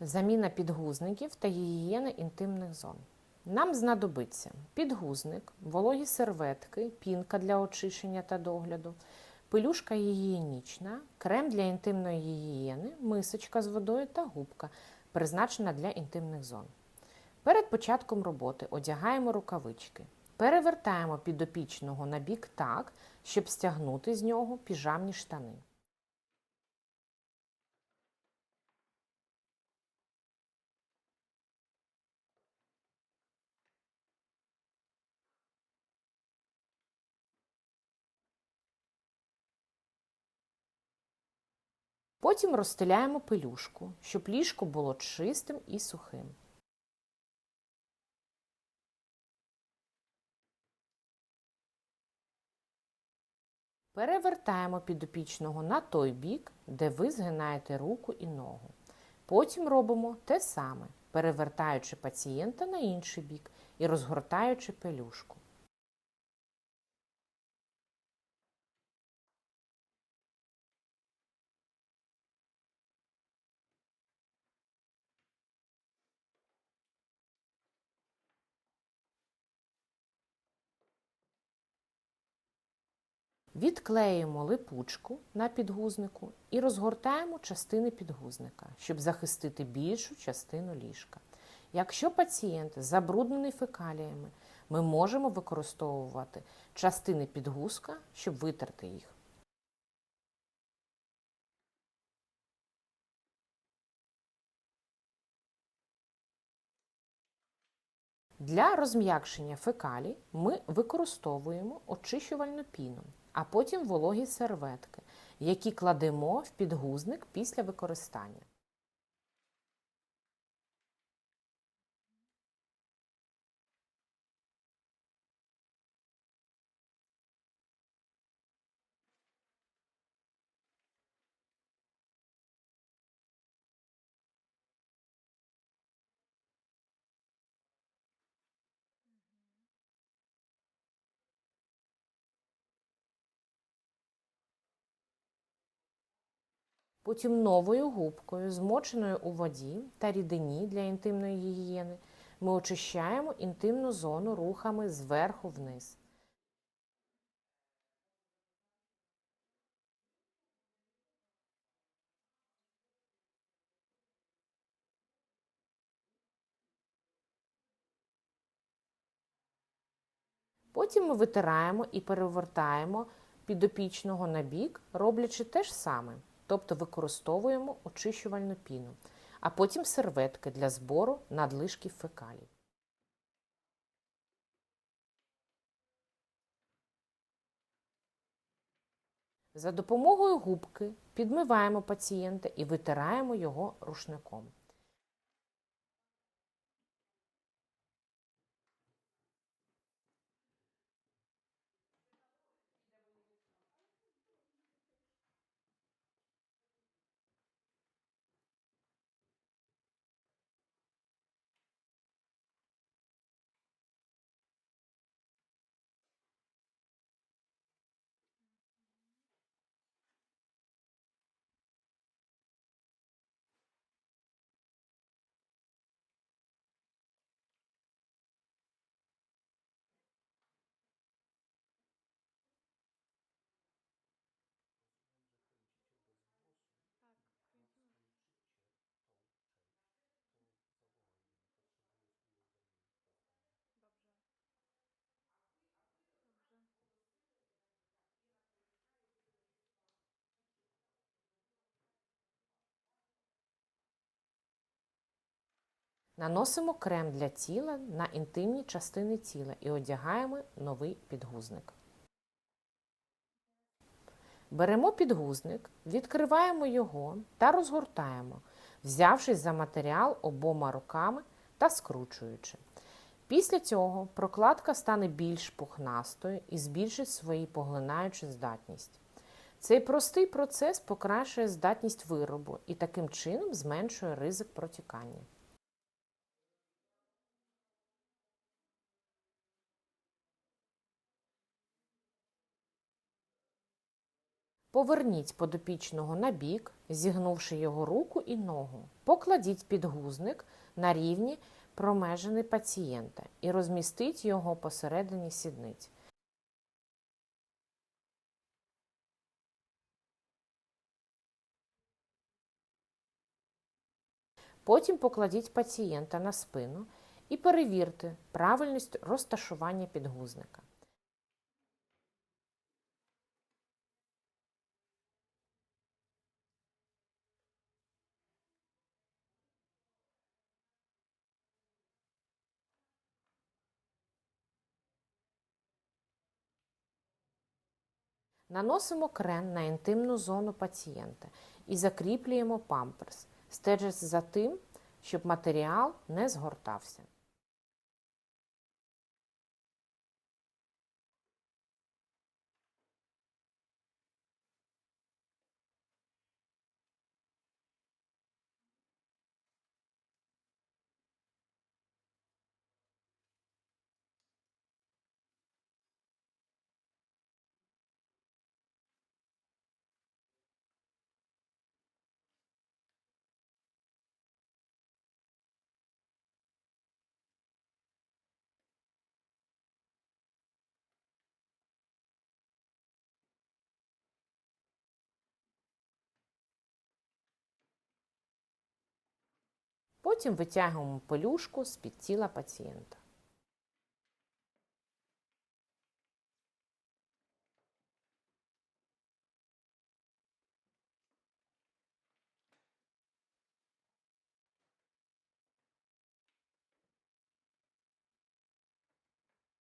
Заміна підгузників та гігієни інтимних зон. Нам знадобиться підгузник, вологі серветки, пінка для очищення та догляду, пилюшка гігієнічна, крем для інтимної гігієни, мисочка з водою та губка, призначена для інтимних зон. Перед початком роботи одягаємо рукавички. Перевертаємо підопічного на бік так, щоб стягнути з нього піжамні штани. Потім розстеляємо пилюшку, щоб ліжко було чистим і сухим. Перевертаємо підопічного на той бік, де ви згинаєте руку і ногу. Потім робимо те саме, перевертаючи пацієнта на інший бік і розгортаючи пелюшку. Відклеюємо липучку на підгузнику і розгортаємо частини підгузника, щоб захистити більшу частину ліжка. Якщо пацієнт забруднений фекаліями, ми можемо використовувати частини підгузка, щоб витерти їх. Для розм'якшення фекалій ми використовуємо очищувальну піну, а потім вологі серветки, які кладемо в підгузник після використання. Потім новою губкою, змоченою у воді та рідині для інтимної гігієни, ми очищаємо інтимну зону рухами зверху вниз. Потім ми витираємо і перевертаємо підопічного на бік, роблячи те ж саме, тобто використовуємо очищувальну піну, а потім серветки для збору надлишків фекалій. За допомогою губки підмиваємо пацієнта і витираємо його рушником. Наносимо крем для тіла на інтимні частини тіла і одягаємо новий підгузник. Беремо підгузник, відкриваємо його та розгортаємо, взявшись за матеріал обома руками та скручуючи. Після цього прокладка стане більш пухнастою і збільшить свою поглинаючу здатність. Цей простий процес покращує здатність виробу і таким чином зменшує ризик протікання. Поверніть подопічного на бік зігнувши його руку і ногу. Покладіть підгузник на рівні промежини пацієнта і розмістіть його посередині сідниць. Потім покладіть пацієнта на спину і перевірте правильність розташування підгузника. Наносимо крен на інтимну зону пацієнта і закріплюємо памперс, стежить за тим, щоб матеріал не згортався. Потім витягуємо пелюшку з-під тіла пацієнта.